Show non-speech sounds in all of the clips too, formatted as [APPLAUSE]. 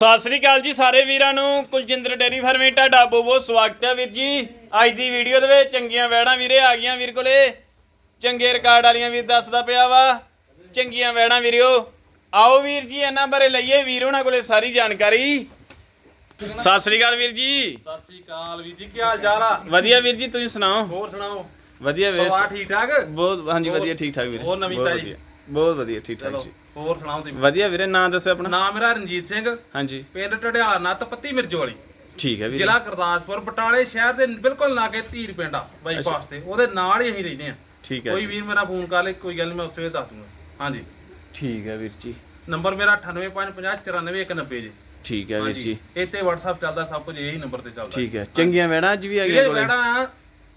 ਸਤਿ ਸ੍ਰੀ ਅਕਾਲ ਜੀ ਸਾਰੇ ਵੀਰਾਂ ਨੂੰ। ਕੁਲਜਿੰਦਰ ਡੇਰੀ ਫਾਰਮੇ ਤੁਹਾਡਾ ਬਹੁਤ ਬਹੁਤ ਸਵਾਗਤ ਹੈ ਵੀਰ ਜੀ। ਅੱਜ ਦੀ ਵੀਡੀਓ ਦੇ ਵਿੱਚ ਚੰਗੀਆਂ ਵੈੜਾਂ ਵੀਰੇ ਆ ਗਈਆਂ ਵੀਰ ਕੋਲੇ। ਚੰਗੇ ਰਿਕਾਰਡ ਵਾਲੀਆਂ ਵੀਰ ਦੱਸਦਾ ਪਿਆ ਵਾ। ਚੰਗੀਆਂ ਵੈੜਾਂ ਵੀਰਿਓ ਆਓ ਵੀਰ ਜੀ ਇਹਨਾਂ ਬਾਰੇ ਲਈਏ ਵੀਰ ਉਹਨਾਂ ਕੋਲੇ ਸਾਰੀ ਜਾਣਕਾਰੀ। ਸਤਿ ਸ੍ਰੀ ਅਕਾਲ ਵੀਰ ਜੀ। ਸਤਿ ਸ੍ਰੀ ਅਕਾਲ ਵੀਰ ਜੀ ਕੀ ਹਾਲ ਚਾਲ ਆ? ਵਧੀਆ ਵੀਰ ਜੀ ਤੁਸੀਂ ਸੁਣਾਓ? ਹੋਰ ਸੁਣਾਓ? ਵਧੀਆ ਵੀਰ। ਪਰਿਵਾਰ ਠੀਕ ਠਾਕ? ਬਹੁਤ ਹਾਂਜੀ ਵਧੀਆ ਠੀਕ ਠਾਕ ਵੀਰੇ। ਹੋਰ ਨਵੀਂ ਤਾਜ਼ੀ? ਬਹੁਤ ਵਧੀਆ ਠੀਕ ਠਾਕ ਜੀ। ਹੋਰ ਸੁਣਾਓ ਤੁਸੀਂ? ਵਧੀਆ ਵੀਰੇ ਨਾਂ ਦੱਸੋ ਆਪਣਾ। ਨਾਮ ਮੇਰਾ ਰਣਜੀਤ ਸਿੰਘ। ਹਾਂਜੀ। ਪਿੰਡ ਟੜਿਆਲ ਨੱਤ ਪੱਤੀ ਮਿਰਜ ਵਾਲੀ। ਠੀਕ ਹੈ ਵੀਰੇ। ਜ਼ਿਲ੍ਹਾ ਗੁਰਦਾਸਪੁਰ ਬਟਾਲੇ ਸ਼ਹਿਰ ਦੇ ਬਿਲਕੁਲ ਲਾਗੇ ਧੀਰ ਪਿੰਡ ਆ ਬਾਈਪਾਸ ਤੇ। ਉਹਦੇ ਨਾਲ ਹੀ ਅਸੀਂ ਰਹਿੰਦੇ ਆ ਠੀਕ ਹੈ ਕੋਈ ਵੀਰ ਮੇਰਾ ਫੋਨ ਕਰ ਲੇ ਕੋਈ ਗੱਲ ਨਹੀਂ ਮੈਂ ਉਸੇ ਵੇਲੇ ਦੱਸ ਦੂੰਗਾ। ਹਾਂਜੀ। ਠੀਕ ਹੈ ਵੀਰ ਜੀ। ਨੰਬਰ ਮੇਰਾ 9855094190 ਜੀ। ਠੀਕ ਹੈ ਵੀਰ ਜੀ। ਤੇ WhatsApp ਚੱਲਦਾ ਸਭ ਕੁਝ ਇਹੀ ਨੰਬਰ ਤੇ ਚੱਲਦਾ। ਠੀਕ ਹੈ। ਚੰਗੀਆਂ ਵੈੜਾਂ ਅੱਜ ਵੀ ਆ ਗਈਆਂ ਕੋਲੇ। ਬੈੜਾ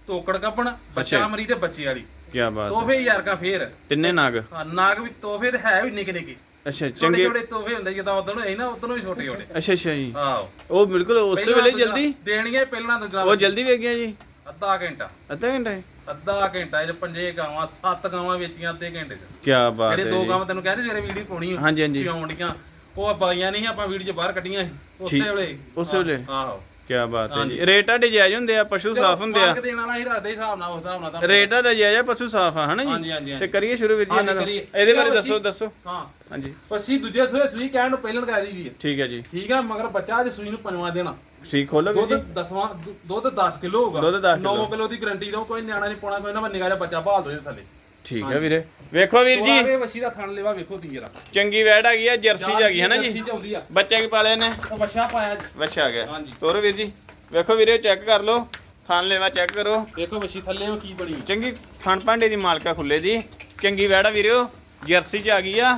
ਤੋਕੜ ਕੱਪਣ ਬੱਚਾ। ਮਰੀ ਤੇ ਬੱਚੇ ਵਾਲੀ। ਕੀ ਬਾਤ ਹੈ। ਤੋਹਫੇ ਯਾਰ ਕਾ ਫੇਰ। ਤਿੰਨੇ ਨਾਗ? ਹਾਂ, ਨਾਗ ਵੀ ਤੋਹਫੇ ਤੇ ਹੈ ਵੀ ਨਿੱਕੇ ਨਿੱਕੇ। ਅੱਛਾ ਚੰਗੇ ਛੋਟੇ ਤੋਹਫੇ ਹੁੰਦੇ ਜਿੱਦਾਂ ਉਦੋਂ ਹੈ ਨਾ ਉਦੋਂ ਵੀ ਛੋਟੇ ਛੋਟੇ। ਅੱਛਾ ਅੱਛਾ ਜੀ। ਆਹੋ। ਉਹ ਬਿਲਕੁਲ ਉਸੇ ਵੇਲੇ ਜਲਦੀ? ਦੇਣੀਆਂ ਪਹਿਲਾਂ ਦੂਜਾ ਉਹ ਜਲਦੀ ਵੇਚ ਗਿਆ ਜੀ? ਅੱਧਾ ਘੰਟਾ। ਅੱਧਾ ਘੰਟਾ ਅੱਧਾ ਘੰਟਾ ਇਹ ਪੰਜੇ ਗਾਵਾਂ ਸੱਤ ਗਾਵਾਂ ਵੇਚੀਆਂ ਅੱਧੇ ਘੰਟੇ ਚ। ਕੀ ਬਾਤ ਹੈ ਜਿਹੜੇ ਦੋ ਜੀ। ਗਾਵਾਂ ਤੈਨੂੰ ਕਹਿੰਦੇ ਜਿਹੜੇ ਵੀਡੀਓ ਪਾਉਣੀ ਹਾਂਜੀ ਹਾਂਜੀ। ਆਉਂਦੀਆਂ ਉਹ ਆ ਬਾਈਆਂ ਨਹੀਂ ਆਪਾਂ ਵੀਡੀਓ ਚ ਬਾਹਰ ਕੱਢੀਆਂ ਉਸੇ। ਵੇਲੇ। ਉਸੇ ਵੇਲੇ? ਆਹੋ। ਕੀ ਬਾਤ ਹੈ ਜੀ। ਹਾਂਜੀ। ਰੇਟ ਤੁਹਾਡੇ ਜਾਇਜ਼ ਹੁੰਦੇ ਆ ਪਸ਼ੂ ਸਾਫ਼ ਹੁੰਦੇ ਆ। ਫ਼ਰਕ ਦੇਣ ਵਾਲਾ ਹੀ ਰੱਖਦੇ ਹਿਸਾਬ ਨਾਲ ਉਸ ਹਿਸਾਬ ਨਾਲ ਤਾਂ। ਰੇਟ ਦਾ ਜਾਇਜ਼ ਆ ਪਸ਼ੂ ਸਾਫ਼ ਆ ਹਨਾ ਹਾਂਜੀ ਜੀ ਹਾਂਜੀ। ਤੇ ਕਰੀਏ ਸ਼ੁਰੂ ਵੀਰ ਜੀ ਹਾਂਜੀ, ਇਹਨਾਂ ਦਾ। ਕਰੀਏ। ਇਹਦੇ ਬਾਰੇ ਦੱਸੋ ਦੱਸੋ। ਹਾਂ। ਹਾਂਜੀ। ਪੱਸੀ ਦੂਜੇ ਸੂਏ ਸੂਈ ਕਹਿਣ ਨੂੰ ਪਹਿਲਾਂ ਲਗਾ ਦੀ ਹੈ ਠੀਕ ਹੈ ਜੀ। ਠੀਕ ਆ ਮਗਰ ਬੱਚਾ ਅੱਜ ਸੂਈ ਨੂੰ ਪੰਜਵਾਂ ਦੇਣਾ। ਠੀਕ ਖੋਲੋ ਵੀਰ ਦੁੱਧ ਜੀ। ਦਸਵਾਂ ਦੁ- ਦੁੱਧ 10 ਕਿਲੋ ਹੋਊਗਾ। ਦੁੱਧ 10 9 ਕਿਲੋ। ਕਿਲੋ ਦੀ ਗਰੰਟੀ ਦੋ ਕੋਈ ਨਿਆਣਾ ਨਹੀਂ ਪਾਉਣਾ ਕੋਈ ਨਾ ਨਿਗਾਹ ਜਿਹਾ ਬੱਚਾ ਭਾਲ ਦੋ ਇਹਦੇ ਥੱਲੇ। ਠੀਕ ਹੈ ਵੀਰੇ। ਵੇਖੋ ਵੀਰ ਜੀ। ਜੀ ਵਸ਼ੀ ਦਾ ਥਣ ਲੈਵਾ ਵੇਖੋ ਤੀ ਜਰਾ। ਚੰਗੀ ਵੈੜ ਆ ਗਈ ਆ ਜਰਸੀ ਗਈ ਹੈ ਨਾ ਜੀ? ਚ ਆਉਂਦੀ ਆ। ਬੱਚੇ ਕੀ ਪਾਲੇ ਨੇ ਉਹ ਵਸ਼ਾ ਪਾਇਆ ਜੀ। ਵੱਛਾ ਆ ਗਿਆ। ਹਾਂਜੀ। ਤੋਰੋ ਵੀਰ ਜੀ। ਵੇਖੋ ਵੀਰੇ ਚੈੱਕ ਕਰ ਲਓ। ਥਾਨ ਲੈਵਾ ਚੈੱਕ ਕਰੋ। ਵੇਖੋ ਵਸ਼ੀ ਥੱਲੇ ਉਹ ਕੀ ਬਣੀ। ਚੰਗੀ ਥਣ ਭਾਂਡੇ ਦੀ ਮਾਲਕਾ ਖੁੱਲੇ ਦੀ ਚੰਗੀ ਵੈੜਾ ਵੀਰਿਓ ਜਰਸੀ ਚ ਆ ਗਈ ਆ।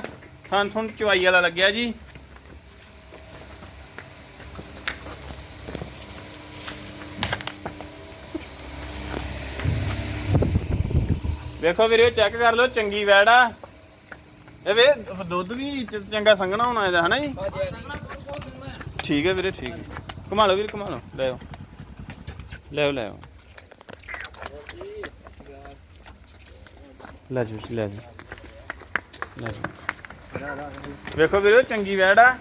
ਥਣ ਥਣ ਚਵਾਈ ਵਾਲਾ ਲੱਗਿਆ ਜੀ। ਵੇਖੋ ਵੀਰਿਓ ਚੈੱਕ ਕਰ ਲਓ ਚੰਗੀ ਵੈੜਾ ਇਹ ਵੇ ਦੁੱਧ ਵੀ ਚ- ਚੰਗਾ ਸੰਘਣਾ ਹੋਣਾ ਇਹਦਾ ਹਨਾ ਜੀ? ਠੀਕ ਹੈ ਵੀਰੇ ਠੀਕ ਹੈ। ਘੁਮਾ ਲਓ ਵੀਰ ਘੁਮਾ ਲਓ। ਲੈ ਆਓ। ਲੈ ਆਓ ਲੈ ਆਓ। ਲੈ ਜਾਓ ਜੀ, ਲੈ ਜਾਓ। ਲੈ ਜਾਓ। ਵੇਖੋ ਵੀਰੋ ਚੰਗੀ ਵੈੜ ਆ।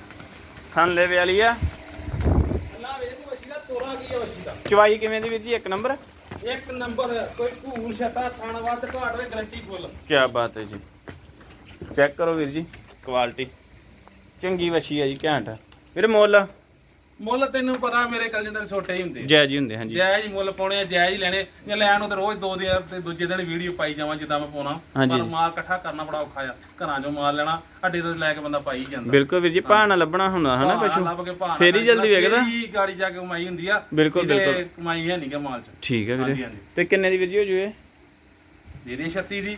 ਖਾਨ ਲੈਵੇ ਵਾਲੀ ਆ। ਚਵਾਈ ਕਿਵੇਂ ਦੀ ਵੀਰ ਜੀ? ਇੱਕ ਨੰਬਰ। ਇੱਕ ਨੰਬਰ, ਕੋਈ ਭੂਲ ਛੱਤਾ ਥਣ ਵੱਧ ਘਾਟ ਦੇ ਗਰੰਟੀ ਫੁੱਲ। ਕੀ ਬਾਤ ਹੈ ਜੀ। ਚੈੱਕ ਕਰੋ ਵੀਰ ਜੀ ਕੁਆਲਿਟੀ ਚੰਗੀ ਵਛੀ ਹੈ ਜੀ, ਘੈਂਟ ਵੀਰ ਮੁੱਲ? ਮੁੱਲ ਤੈਨੂੰ ਪਤਾ ਮੇਰੇ ਕਲਜਿੰਦਰ ਛੋਟੇ ਹੀ ਹੁੰਦੇ ਜਾਇਜ਼ ਹੀ ਹੁੰਦੇ ਹਾਂਜੀ। ਜਾਇਜ਼ ਹੀ ਮੁੱਲ ਪਾਉਣੇ ਆ ਜਾਇਜ਼ ਹੀ ਲੈਣੇ। ਜੇ ਲੈਣ ਨੂੰ ਤੇ ਰੋਜ਼ ਦੋ ਦਿਨ ਤੇ ਦੂਜੇ ਦਿਨ ਵੀਡੀਓ ਪਾਈ ਜਾਵਾਂ ਜਿੱਦਾਂ ਮੈਂ ਪਾਉਣਾ। ਹਾਂਜੀ। ਪਰ ਮਾਲ ਇਕੱਠਾ ਕਰਨਾ ਬੜਾ ਔਖਾ ਆ। ਘਰਾਂ ਚੋਂ ਮਾਲ ਲੈਣਾ ਅੱਡੇ ਤੋਂ ਲੈ ਕੇ ਬੰਦਾ ਪਾਈ ਜਾਂਦਾ। ਬਿਲਕੁਲ ਵੀਰ ਜੀ ਨਾਲ ਲੱਭਣਾ ਹੁੰਦਾ ਹਨਾ ਭਾਅ ਪਸ਼ੂ? ਲੱਭ ਕੇ ਭਾਅ ਫੇਰ ਹੀ ਜਲਦੀ ਵੇਖਦਾ। ਫੇਰ ਹੀ ਗਾੜੀ ਜਾ ਕੇ ਕਮਾਈ ਹੁੰਦੀ ਆ। ਬਿਲਕੁਲ, ਇਹਦੇ ਬਿਲਕੁਲ। ਕਮਾਈ ਹੈ ਨਹੀਂਗਾ ਮਾਲ ਚ। ਠੀਕ ਹੈ ਹਾਂਜੀ ਵੀਰੇ। ਹਾਂਜੀ ਤੇ ਕਿੰਨੇ ਦੀ ਵੀਰ ਜੀ ਹੋ ਜੂਏ? ਦੇ ਦੇ 36 ਦੀ।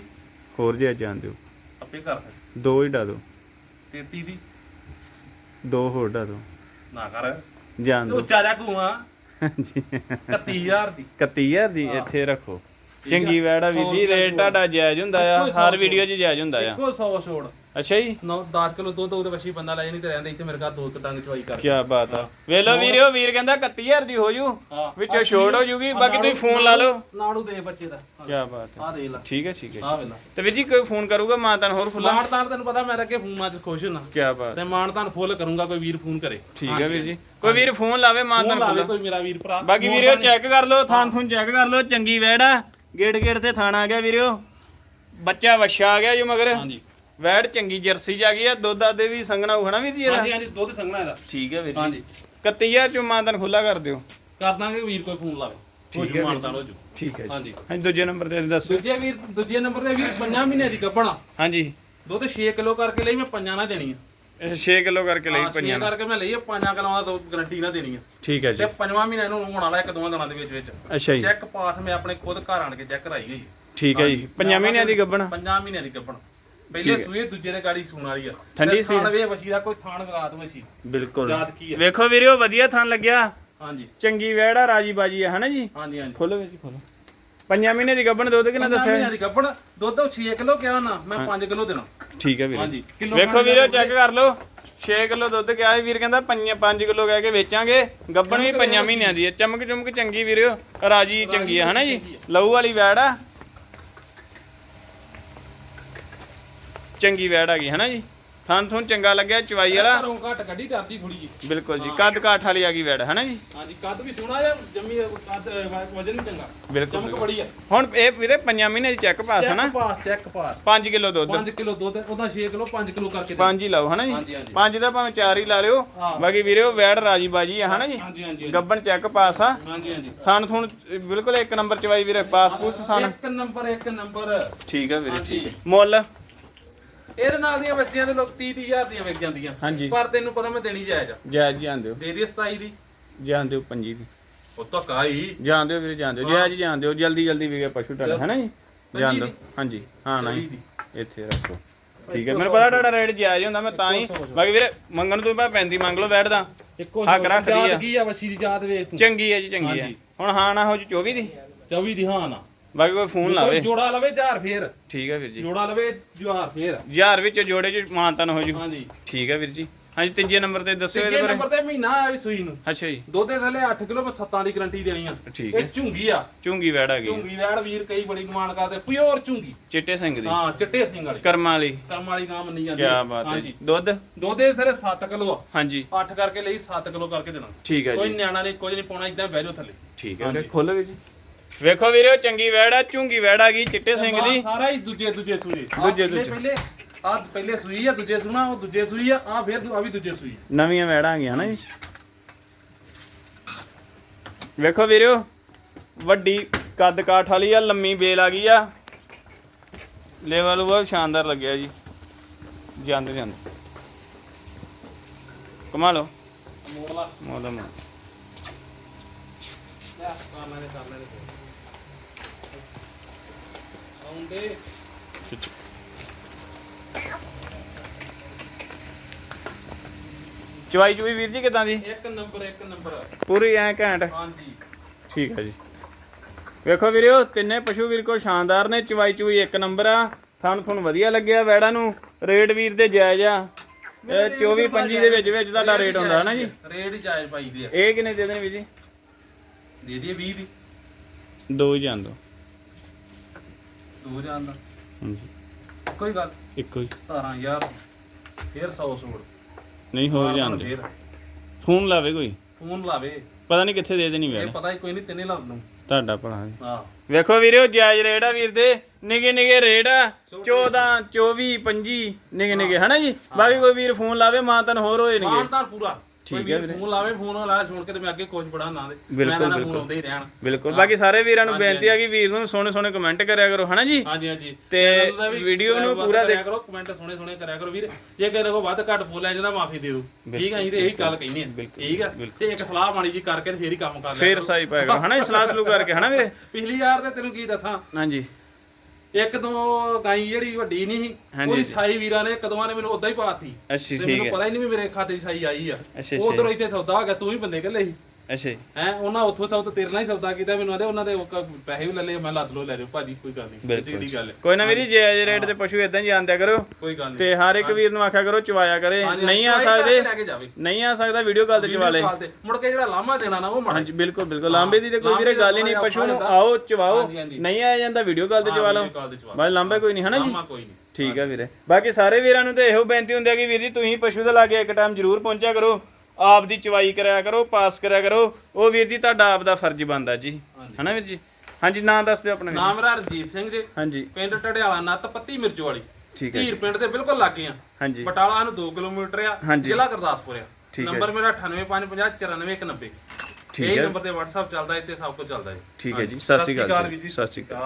ਹੋਰ ਜੀ ਜਾਣ ਦਿਓ। ਆਪੇ ਕਰ ਦੇ। ਦੋ ਹੀ ਡਾ ਦਿਓ 33 ਦੀ। ਦੋ ਹੋਰ ਡਾ ਦਿਓ ਨਾ ਕਰ। ਜਾਣ ਦਿਓ ਉੱਚਾ ਜਾ ਕੂਆ ਹਾਂਜੀ 31000 ਦੀ। 31000 ਦੀ ਇੱਥੇ ਰੱਖੋ। ਚੰਗੀ ਵੈੜਾ ਵੀਰ ਜੀ ਰੁਪਇਆ ਰੇਟ। ਤੁਹਾਡਾ ਜਾਇਜ਼ ਹੁੰਦਾ ਆ ਹਰ। ਵੀਡੀਓ 'ਚ ਜਾਇਜ਼ ਹੁੰਦਾ ਆ। ਇੱਕੋ 100 ਛੋੜ। ਅੱਛਾ ਜੀ? 9 10 ਕਿਲੋ ਦੁੱਧ ਉਹਦੇ ਵਸ਼ੀ ਬੰਦਾ ਲੈ ਜਾਣੀ ਤੇ ਰਹਿੰਦੇ ਇੱਥੇ ਮੇਰੇ ਘਰ ਦੋ ਡੰਗ ਚਵਾਈ ਕਰ ਕੀ ਬਾਤ ਆ। ਵੇਲੋ ਵੀਰਿਓ ਵੀਰ ਕਹਿੰਦਾ 31000 ਦੀ ਹੋ ਜੂ। ਵਿੱਚੋਂ ਛੋੜ ਹੋ ਜੂਗੀ ਬਾਕੀ ਤੁਸੀਂ ਫੋਨ ਲਾ ਲਓ। ਨਾੜੂ ਦੇ ਬੱਚੇ ਦਾ। ਕੀ ਬਾਤ ਆ। ਆ ਦੇ ਲੈ। ਠੀਕ ਹੈ ਠੀਕ ਹੈ ਆ ਵੇਲਾ ਤੇ ਵੀਰ ਜੀ ਕੋਈ ਫੋਨ ਕਰੂਗਾ ਮਾਂ ਤਾਂ ਹੋਰ ਖੁੱਲਾ ਮਾਨਤਾਨ ਤੈਨੂੰ ਪਤਾ ਮੈਂ ਅੱਗੇ ਫੋਨਾਂ 'ਚ ਖੁਸ਼ ਹੁੰਨਾ। ਕੀ ਬਾਤ ਤੇ ਮਾਨਤਾਨ ਫੁੱਲ ਕਰੂੰਗਾ ਕੋਈ ਵੀਰ ਫੋਨ ਕਰੇ। ਠੀਕ ਹੈ ਵੀਰ ਜੀ। ਕੋਈ ਵੀਰ ਫੋਨ ਲਾਵੇ ਮਾਂ ਤਾਂ ਖੁੱਲਾ ਕੋਈ ਮੇਰਾ ਵੀਰ ਭਰਾ। ਬਾਕੀ ਵੀਰਿਓ ਚੈੱਕ ਕਰ ਲਓ ਥਾਂ ਥੂੰ ਚੈੱਕ ਕਰ ਲਓ ਚੰਗੀ ਵੈੜਾ ਗੇਟ ਗੇਟ ਤੇ ਥਾਣਾ ਆ ਗਿਆ ਵੀਰਿਓ। ਬੱਚਾ ਵੱਛਾ ਆ ਗਿਆ ਜੋ ਮਗਰ। ਹਾਂਜੀ। ਵੈੜ ਚੰਗੀ ਜਰਸੀ ਚ ਆ ਗਈ ਆ। ਦੁੱਧ ਆਦੇ ਵੀ ਸੰਗਣਾ ਹੋਣਾ ਵੀਰ ਜੀ ਇਹਦਾ? ਹਾਂਜੀ ਹਾਂਜੀ ਦੁੱਧ ਸੰਘਣਾ ਇਹਦਾ। ਠੀਕ ਹੈ ਵੀਰ ਜੀ। ਹਾਂਜੀ। 31000 ਚੋਂ ਮਾਨਤਨ ਖੁੱਲਾ ਕਰ ਦਿਓ। ਕਰ ਦਾਂਗੇ ਵੀਰ ਕੋਈ ਫੋਨ ਲਾਵੇ। ਹੋ ਠੀਕ ਜੂ। ਹੈ ਮਾਨਤਾਨ ਹੋ ਜੂ। ਠੀਕ ਹੈ ਜੀ। ਹਾਂਜੀ। ਹਾਂਜੀ ਦੂਜੇ ਨੰਬਰ ਤੇ ਦੱਸੋ। ਦੂਜੇ ਵੀਰ ਦੂਜੇ ਨੰਬਰ ਤੇ ਵੀਰ 5 ਮਹੀਨੇ ਦੀ ਗੱਬਣਾ ਹਾਂਜੀ। ਦੁੱਧ 6 ਕਿਲੋ ਕਰਕੇ ਲਈ ਮੈਂ ਪੰਜਾਂ ਨਾ ਦੇਣੀ ਆ। ਇਹ 6 ਕਿਲੋ ਕਰਕੇ ਲਈ ਪੰਜਾਂ ਕਰਕੇ ਮੈਂ ਲਈ ਆ ਪੰਜਾਂ ਕਿਲੋਆਂ ਦਾ ਗਰੰਟੀ ਨਾ ਦੇਣੀ ਆ ਠੀਕ ਹੈ ਜੀ। ਤੇ ਪੰਜਵਾਂ ਮਹੀਨਾ ਇਹਨੂੰ ਹੋਣ ਵਾਲਾ ਇੱਕ ਦੋਵਾਂ ਦਿਨਾਂ ਦੇ ਵਿੱਚ ਵਿੱਚ। ਅੱਛਾ ਜੀ। ਚੈੱਕ ਪਾਸ ਮੈਂ ਆਪਣੇ ਖੁਦ ਘਰ ਆਣ ਕੇ ਚੈੱਕ ਕਰਾਈ ਗਈ ਠੀਕ ਹੈ ਜੀ। ਪੰਜਾਂ ਮਹੀਨਿਆਂ ਦੀ ਗੱਬਣ ਪੰਜਾਂ ਮਹੀਨਿਆਂ ਦੀ ਗੱਭਣ। ਪਹਿਲੇ ਸੂਏ ਦੂਜੇ ਦੇ ਗਾੜੀ ਸੂਣ ਵਾਲੀ ਆ। ਠੰਡੀ ਸੂਈ। ਥਾਣ ਵੇ ਵਸੀ ਦਾ ਕੋਈ ਥਾਣ ਵਿਗਾ ਦੋ ਵਸੀ। ਬਿਲਕੁਲ। ਯਾਦ ਕੀ ਹੈ ਵੇਖੋ ਵੀਰਿਓ ਵਧੀਆ ਥਾਂ ਲੱਗਿਆ। ਹਾਂਜੀ। ਚੰਗੀ ਵੈੜਾ ਰਾਜੀ ਬਾਜੀ ਹੈ ਹਨਾ ਜੀ? ਹਾਂਜੀ ਹਾਂਜੀ। ਖੋਲੋ ਵੀਰ ਜੀ ਖੋਲੋ। ਪੰਜਾਂ ਮਹੀਨੇ ਦੀ ਗੱਬਣ ਦੁੱਧ ਕਿੰਨਾ ਪੰਜਾਂ ਦੱਸਿਆ? ਮਹੀਨਿਆਂ ਦੀ ਗੱਭਣ ਦੁੱਧ 6 ਕਿਲੋ ਕਿਹਾ ਨਾ ਮੈਂ 5 ਕਿਲੋ ਦੇਣਾ। ਠੀਕ ਹੈ ਵੀਰੇ। ਹਾਂਜੀ ਕਿਲੋ ਵੇਖੋ ਵੀਰੋ ਚੈੱਕ ਕਰ ਲਓ। 6 ਕਿਲੋ ਦੁੱਧ ਕਿਹਾ ਸੀ ਵੀਰ ਕਹਿੰਦਾ 5 5 ਕਿਲੋ ਕਹਿ ਕੇ ਵੇਚਾਂਗੇ। ਗੱਬਣ ਵੀ ਪੰਜਾਂ ਮਹੀਨਿਆਂ ਦੀ ਹੈ। ਚਮਕ ਚਮਕ ਚੰਗੀ ਵੀਰੋ ਰਾਜੀ ਚੰਗੀ ਹੈ ਹਨਾ ਜੀ? ਲਹੂ ਵਾਲੀ ਵੈੜ ਆ। ਚੰਗੀ ਵੈੜ ਆ ਗਈ ਹਨਾ ਜੀ? ਥਣ ਥੁਣ ਚੰਗਾ ਲੱਗਿਆ ਚਵਾਈ ਵਾਲਾ। ਘਰੋਂ ਘੱਟ ਕੱਢੀ ਕਰਦੀ ਥੋੜੀ ਜੀ ਬਿਲਕੁਲ ਜੀ ਕੱਦ ਕਾਠ ਵਾਲੀ ਆ ਗਈ ਵੈੜ ਹੈ ਨਾ ਜੀ? ਹਾਂਜੀ ਕੱਦ ਵੀ ਸੋਹਣਾ ਜਿਹਾ ਜੰਮੀ ਕੱਦ ਵਜਨ ਵੀ ਚੰਗਾ। ਬਿਲਕੁਲ, ਚਮਕ ਬੜੀ ਆ। ਹੁਣ ਇਹ ਵੀਰੇ ਪੰਜਾਂ ਮਹੀਨੇ ਦੀ ਚੈੱਕ ਪਾਸ ਹੈ ਨਾ check pass check pass 5 kilo ਦੁੱਧ। 5 ਕਿਲੋ ਦੁੱਧ ਉਹਦਾ 6 ਕਿਲੋ 5 ਕਿਲੋ ਕਰਕੇ ਦੇ। ਪੰਜ ਹੀ ਲਾਓ ਹਨਾ ਜੀ? ਹਾਂਜੀ, ਹਾਂਜੀ। ਪੰਜ ਦਾ ਭਾਵੇਂ ਚਾਰ ਹੀ ਲਾ ਲਿਓ। ਬਾਕੀ ਵੀਰੇ ਉਹ ਵੈੜ ਰਾਜੀ ਬਾਜੀ ਆ ਹਨਾ ਜੀ? ਗੱਬਣ ਚੈੱਕ ਪਾਸ ਆ। ਹਾਂਜੀ ਹਾਂਜੀ। ਥਣ ਥੁਣ ਬਿਲਕੁਲ ਇੱਕ ਨੰਬਰ ਚਵਾਈ ਵੀਰੇ ਪਾਸ ਪੂਸ ਥਣ। ਇੱਕ ਨੰਬਰ ਇੱਕ ਨੰਬਰ। ਠੀਕ ਆ ਵੀਰੇ। ਠੀਕ। ਆ। ਮੁੱਲ? ਇਹਦੇ ਨਾਲ ਦੀਆਂ ਬੱਚੀਆਂ ਦੇ ਲੋਕ 30 30000 ਦੀਆਂ ਵਿਕ ਜਾਂਦੀਆਂ। ਹਾਂਜੀ। ਪਰ ਤੈਨੂੰ ਪਤਾ ਮੈਂ ਦੇਣੀ ਜਾਇਜ਼ ਆ। ਜਾਇਜ਼ ਜਾਣ ਦਿਓ ਦੇ ਦੇ 27 ਦੀ। ਜਾਣ ਦਿਓ ਪੰਜੀ ਦੀ। ਉਹ ਤਾਂ ਕਾਈ ਜਾਣ ਦਿਓ ਵੀਰੇ ਜਾਣ ਦਿਓ। ਜਾਇਜ਼ ਜਾਣ ਦਿਓ। ਜਲਦੀ ਜਲਦੀ ਵੀਰੇ ਪਸ਼ੂ ਟਾਲਾ ਹੈ ਨਾ ਜੀ? ਜਾਣ ਪੰਜੀ ਦਿਓ। ਦੀ? ਹਾਂਜੀ। ਹਾਂ ਨਾ ਜੀ ਇੱਥੇ ਰੱਖੋ। ਠੀਕ ਹੈ। ਮੈਨੂੰ ਪਤਾ ਤੁਹਾਡਾ ਰੇਟ ਜਾਇਜ਼ ਹੁੰਦਾ ਮੈਂ ਤਾਂ ਹੀ ਬਾਕੀ ਵੀਰੇ ਮੰਗਣ ਤੋਂ ਮੈਂ 35 ਮੰਗ ਲਓ ਦਾ ਇੱਕੋ ਹੱਕ ਰੱਖਦੀ ਆ। ਕੀ ਆ ਵਸੀ ਦੀ ਯਾਦ ਵੇਖ ਤੂੰ। ਚੰਗੀ ਹੈ ਜੀ ਚੰਗੀ ਹੈ। ਹਾਂਜੀ। ਹੁਣ ਹਾਂ ਨਾ ਹੋ ਜੀ 24 ਦੀ? 24 ਦੀ ਹਾਂ ਨਾ। ਬਾਕੀ ਕੋਈ ਫੋਨ ਲਾਵੇ। ਜੋੜਾ ਲਵੇ ਹਜ਼ਾਰ ਫੇਰ। ਠੀਕ ਹੈ ਵੀਰ ਜੀ। ਜੋੜਾ ਲਵੇ ਹਜ਼ਾਰ ਫੇਰ। ਹਜ਼ਾਰ ਵਿੱਚ ਜੋੜੇ ਚ ਮਾਨਤਨ ਹੋ ਜੂ। ਹਾਂਜੀ। ਠੀਕ ਹੈ ਵੀਰ ਜੀ। ਹਾਂਜੀ ਤੀਜੇ ਨੰਬਰ ਤੇ ਦੱਸਿਓ ਤੀਜੇ ਇਹਦੇ ਬਾਰੇ। ਨੰਬਰ ਤੇ ਮਹੀਨਾ ਆ ਵੀ ਸੂਈ ਨੂੰ। ਅੱਛਾ ਜੀ। ਦੁੱਧ ਦੇ ਥੱਲੇ 8 ਕਿਲੋ ਮੈਂ 7 ਦੀ ਗਰੰਟੀ ਦੇਣੀ ਆ। ਠੀਕ ਇਹ ਹੈ ਝੁੰਗੀ ਆ। ਚੁੰਗੀ ਵੈੜ ਆ ਗਈ। ਝੁੰਗੀ ਵੈੜ ਵੀਰ ਕਈ ਬੜੀ ਕਮਾਨ ਕਰਦੇ ਪਿਓਰ ਝੁੰਗੀ। ਚਿੱਟੇ ਸਿੰਘ ਦੀ। ਹਾਂ ਚਿੱਟੇ ਸਿੰਘ ਵਾਲੀ। ਕਰਮਾਂ ਵਾਲੀ। ਕਰਮ ਵਾਲੀ ਨਾਮ ਮੰਨੀ ਜਾਂਦੀ ਕੀ। ਬਾਤ ਹੈ ਦੁੱਧ ਦੁੱਧ? ਦੇ ਥੱਲੇ 7 ਕਿਲੋ ਆ। ਹਾਂਜੀ। 8 ਕਰਕੇ ਲਈ 7 ਕਿਲੋ ਕਰਕੇ ਦੇਣਾ। ਠੀਕ ਹੈ ਕੋਈ ਜੀ ਨਿਆਣਾ ਨਹੀਂ ਕੁਝ ਨਹੀਂ ਪਾਉਣਾ ਇਦਾਂ ਬਹਿ ਜਾਓ ਥੱਲੇ। ਠੀਕ ਹੈ। ਵੀਰੇ ਖੋਲੋ ਵੀਰ ਜੀ। ਵੇਖੋ ਵੀਰੇ ਉਹ ਚੰਗੀ ਵੈੜ ਆ ਚੁੰਗੀ ਵੈੜ ਆ ਗਈ ਚਿੱਟੇ ਸਿੰਘ ਦੀ। ਸਾਰਾ ਹੀ ਦੂਜੇ ਦੂਜੇ ਆਹ ਦੂਜੇ- ਦੂਜੇ। ਪਹਿਲੇ ਆ ਪਹਿਲੇ ਸੂਈ ਆ ਦੂਜੇ ਸੂਣਾ ਉਹ ਦੂਜੇ ਸੂਈ ਆ ਆ ਫਿਰ ਆ ਵੀ ਦੂਜੇ ਸੂਈ ਨਵੀਆਂ ਵੈੜਾਂ ਆ ਗਈਆਂ ਨਾ ਜੀ। ਵੇਖੋ ਵੀਰਿਓ ਵੱਡੀ ਕੱਦ ਕਾਠ ਵਾਲੀ ਆ ਲੰਮੀ ਬੇਲ ਆ ਗਈ ਆ। ਲੈਵਲ ਬਹੁਤ ਸ਼ਾਨਦਾਰ ਲੱਗਿਆ ਜੀ। ਜਾਂਦੇ ਜਾਂਦੇ। ਕਮਾ ਲਓ ਮੋੜ ਲਾ ਮੋਦਾ ਮੋ ਲੈ ਕਰ ਲੈਣੇ ਕਰ ਚਵਾਈ ਚੁਈ ਵੀਰ ਜੀ ਕਿਦਾਂ ਦੀ? ਇੱਕ ਨੰਬਰ ਇੱਕ ਨੰਬਰ। ਪੂਰੀ ਐ ਘੈਂਟ? ਹਾਂਜੀ। ਠੀਕ ਹੈ ਜੀ। ਵੇਖੋ ਵੀਰਿਓ ਤਿੰਨੇ ਪਸ਼ੂ ਵੀਰ ਕੋ ਸ਼ਾਨਦਾਰ ਨੇ ਚਵਾਈ ਚੁਈ ਇੱਕ ਨੰਬਰ ਆ। ਤੁਹਾਨੂੰ ਤੁਹਾਨੂੰ ਵਧੀਆ ਲੱਗਿਆ ਵੈੜਾਂ ਨੂੰ। ਰੇਟ ਵੀਰ ਦੇ ਜਾਇਜ਼ ਆ। ਇਹ 24 25 ਦੇ ਵਿੱਚ ਵਿੱਚ ਤੁਹਾਡਾ ਰੇਟ ਹੁੰਦਾ ਹੈ ਨਾ ਜੀ? ਰੇਟ ਜਾਇਜ਼ ਪਾਈ ਦੇ ਆ। ਇਹ ਕਿੰਨੇ ਦੇ ਦੇਣ ਵੀਰ ਜੀ? ਦੇ ਦਈਏ 20 ਦੀ। ਦੋ ਹੀ ਦੋ। ਦੋ ਜਾਂਦਾ ਹਾਂਜੀ। ਕੋਈ ਗੱਲ ਇੱਕੋ ਹੀ। 17000 ਫਿਰ 100 ਸੂੜ ਨਹੀਂ ਹੋ ਦੇ ਫਿਰ। ਫੋਨ ਲਾਵੇ ਕੋਈ? ਫੋਨ ਲਾਵੇ। ਪਤਾ ਨਹੀਂ ਕਿੱਥੇ ਦੇ ਦੇਣੀ ਇਹ ਪਤਾ ਹੀ ਕੋਈ ਨਹੀਂ ਤਿੰਨੇ ਲਾ ਦੂੰ ਤੁਹਾਡਾ ਭਲਾ ਜੀ। ਹਾਂ। ਵੇਖੋ ਵੀਰਿਓ ਜਾਇਜ਼ ਰੇਟ ਆ ਵੀਰ ਦੇ। ਨਿਗੇ ਨਿਗੇ ਰੇਟ ਆ। 14 24 25 ਨਿਗੇ ਨਿਗੇ ਹਨਾ ਜੀ? ਬਾਕੀ ਕੋਈ ਵੀਰ ਫੋਨ ਲਾਵੇ ਮਾਂ ਤਨ ਹੋਰ ਹੋਏ ਨੇਗੇ ਮਾਨਦਾਰ ਪੂਰਾ। ਠੀਕ ਹੈ ਵੀਰ। ਫੋਨ ਲਾਵੇ ਫੋਨ ਲਾ ਸੁਣ ਕੇ ਤੇ ਮੈਂ ਅੱਗੇ ਕੁਝ ਬੜਾ ਨਾ ਦੇ। ਬਿਲਕੁਲ, ਮੈਂ ਨਾ ਫੋਨ ਬਿਲਕੁਲ। ਆਉਂਦੇ ਹੀ ਰਹਿਣ। ਬਿਲਕੁਲ। ਬਾਕੀ ਸਾਰੇ ਵੀਰਾਂ ਨੂੰ ਬੇਨਤੀ ਆ ਕਿ ਵੀਰ ਨੂੰ ਸੋਹਣੇ ਸੋਹਣੇ ਕਮੈਂਟ ਕਰਿਆ ਕਰੋ ਹਨਾ ਜੀ? ਹਾਂਜੀ ਹਾਂਜੀ। ਤੇ channel ਦਾ ਵੀ ਵੀਡੀਓ ਨੂੰ subscribe ਪੂਰਾ ਕਰਿਆ ਕਰੋ ਕਮੈਂਟ ਸੋਹਣੇ ਸੋਹਣੇ ਕਰਿਆ ਕਰੋ ਵੀਰ। ਜੇ ਕਿਸੇ ਕੋ ਵੱਧ ਘੱਟ ਬੋਲਿਆ ਜਾਂਦਾ ਮਾਫੀ ਦੇ ਦਿਓ। ਠੀਕ ਹੈ ਜੀ ਤੇ ਇਹੀ ਗੱਲ ਕਹਿੰਦੇ ਆ। ਬਿਲਕੁਲ, ਠੀਕ ਆ? ਬਿਲਕੁਲ। ਤੇ ਇੱਕ ਸਲਾਹ ਮਾੜੀ ਜੀ ਕਰਕੇ ਤੇ ਫੇਰ ਹੀ ਕੰਮ ਕਰ ਲਿਆ ਫੇਰ ਕਰੋ। ਸਾਈ ਕਰੋ। ਹਨਾ ਜੀ ਸਲਾਹ ਸਲੂ ਕਰਕੇ ਹਨਾ ਵੀਰੇ? [LAUGHS] ਪਿਛਲੀ ਯਾਰ ਤੇ ਤੈਨੂੰ ਕੀ ਦੱਸਾਂ? ਹਾਂਜੀ। ਇੱਕ ਦੋ ਗਾਈ ਜਿਹੜੀ ਵੱਡੀ ਨਹੀਂ ਸੀ ਹਾਂਜੀ, ਉਹਦੀ। ਸਾਈ ਵੀਰਾਂ ਨੇ ਕਦੋਆਂ ਨੇ ਮੈਨੂੰ ਉਦਾਂ ਹੀ ਪਾਤੀ। ਅੱਛਾ ਤੇ ਠੀਕ ਮੈਨੂੰ ਹੈ। ਪਤਾ ਹੀ ਨਹੀਂ ਵੀ ਮੇਰੇ ਖਾਤੇ 'ਚ ਸਾਈ ਆਈ ਆ। ਅੱਛਾ, ਉਧਰੋਂ ਇੱਥੇ ਸੌਦਾ ਹੋ ਗਿਆ ਤੂੰ ਹੀ ਬੰਦੇ ਕੱਲੇ ਸੀ। ਅੱਛਾ ਜੀ। ਹੈ ਉਹਨਾਂ ਉੱਥੋਂ ਸੌਦਾ ਤੇਰੇ ਨਾਲ ਹੀ ਸੌਦਾ ਕੀਤਾ ਮੈਨੂੰ ਆਦੇ ਉਹਨਾਂ ਦੇ ਉਹ ਕ- ਪੈਸੇ ਵੀ ਲੈ ਲਏ ਮੈਂ ਲੱਦ ਲੋ ਲੈ ਲਿਓ ਭਾਜੀ ਕੋਈ ਗੱਲ ਨਹੀਂ ਬਿਲਕੁਲ। ਜਿਹੜੀ ਗੱਲ ਹੈ। ਕੋਈ ਨਾ ਵੀਰੀ ਜਾਇਜ਼ ਰੇਟ ਤੇ ਪਸ਼ੂ ਇਦਾਂ ਹੀ ਜਾਣਦਿਆ ਕਰੋ। ਕੋਈ ਗੱਲ ਨਹੀਂ। ਤੇ ਹਰ ਇੱਕ ਵੀਰ ਨੂੰ ਆਖਿਆ ਕਰੋ ਚਵਾਇਆ ਕਰੇ। ਹਾਂਜੀ, ਨਹੀਂ ਆ ਚਵਾਈ ਕਰਕੇ ਸਕਦੇ ਲੈ ਕੇ ਜਾਵੇ। ਨਹੀਂ ਆ ਸਕਦਾ ਵੀਡੀਓ ਕਾਲ ਤੇ ਚਵਾ ਲੈ ਵੀਡੀਓ ਕਾਲ ਤੇ। ਮੁੜ ਕੇ ਜਿਹੜਾ ਲਾਮਾ ਦੇਣਾ ਨਾ ਉਹ ਮਾੜਾ ਹਾਂਜੀ ਬਿਲਕੁਲ ਬਿਲਕੁਲ। ਲਾਂਬੇ ਦੀ ਤੇ ਕੋਈ ਵੀਰੇ ਗੱਲ ਹੀ ਨਹੀਂ ਪਸ਼ੂ ਨੂੰ ਆਓ ਚਵਾਓ। ਹਾਂਜੀ, ਹਾਂਜੀ। ਨਹੀਂ ਆਇਆ ਜਾਂਦਾ ਵੀਡੀਓ ਕਾਲ ਤੇ ਚਵਾ ਲਓ। ਵੀਡੀਓ ਕਾਲ ਤੇ ਚਵਾ ਬਾਈ ਲਾਂਬੇ ਕੋਈ ਨਹੀਂ ਹਨਾ ਜੀ? ਲਾਮਾ ਕੋਈ ਨਹੀਂ। ਠੀਕ ਹੈ ਵੀਰੇ। ਬਾਕੀ ਸਾਰੇ ਵੀਰਾਂ ਨੂੰ ਤੇ ਇਹੋ ਬੇਨਤੀ ਹੁੰਦੀ ਹੈ ਕਿ ਵੀਰ ਜੀ ਤੁਸੀਂ ਪਸ਼ੂ ਦੇ ਲਾਗੇ ਇੱਕ ਟਾਈਮ ਜ਼ਰੂਰ ਪਹੁੰਚਿਆ ਕਰੋ। ਆਪ ਦੀ ਚਵਾਈ ਕਰਿਆ ਕਰੋ ਪਾਸ ਕਰਿਆ ਕਰੋ ਉਹ ਵੀਰ ਜੀ ਤੁਹਾਡਾ ਆਪ ਦਾ ਫਰਜ਼ ਬਣਦਾ ਜੀ। ਹਨਾ ਵੀਰ ਜੀ? ਹਾਂਜੀ ਨਾਂ ਦੱਸ ਦਿਓ ਆਪਣਾ। ਵੀਰ। ਨਾਮ ਮੇਰਾ ਰਣਜੀਤ ਸਿੰਘ ਜੀ। ਹਾਂਜੀ। ਪਿੰਡ ਢੜਿਆਲਾ ਨੱਤ ਪੱਤੀ ਮਿਰਚੋ ਵਾਲੀ ਠੀਕ ਹੈ ਧੀਰ ਪਿੰਡ ਦੇ ਬਿਲਕੁਲ ਲਾਗੇ ਆ। ਹਾਂਜੀ। ਬਟਾਲਾ ਨੂੰ 2 ਕਿਲੋਮੀਟਰ ਆ। ਹਾਂਜੀ। ਜ਼ਿਲ੍ਹਾ ਗੁਰਦਾਸਪੁਰ ਆ। ਠੀਕ ਹੈ ਨੰਬਰ ਮੇਰਾ 98550 94190 ਠੀਕ ਇਹ ਨੰਬਰ ਤੇ WhatsApp ਚੱਲਦਾ ਇੱਥੇ ਸਭ ਕੁਝ ਚੱਲਦਾ ਹੈ ਠੀਕ ਹੈ ਜੀ। ਸਤਿ ਸ਼੍ਰੀ ਅਕਾਲ ਜੀ। ਸਤਿ ਸ਼੍ਰੀ ਅਕਾਲ।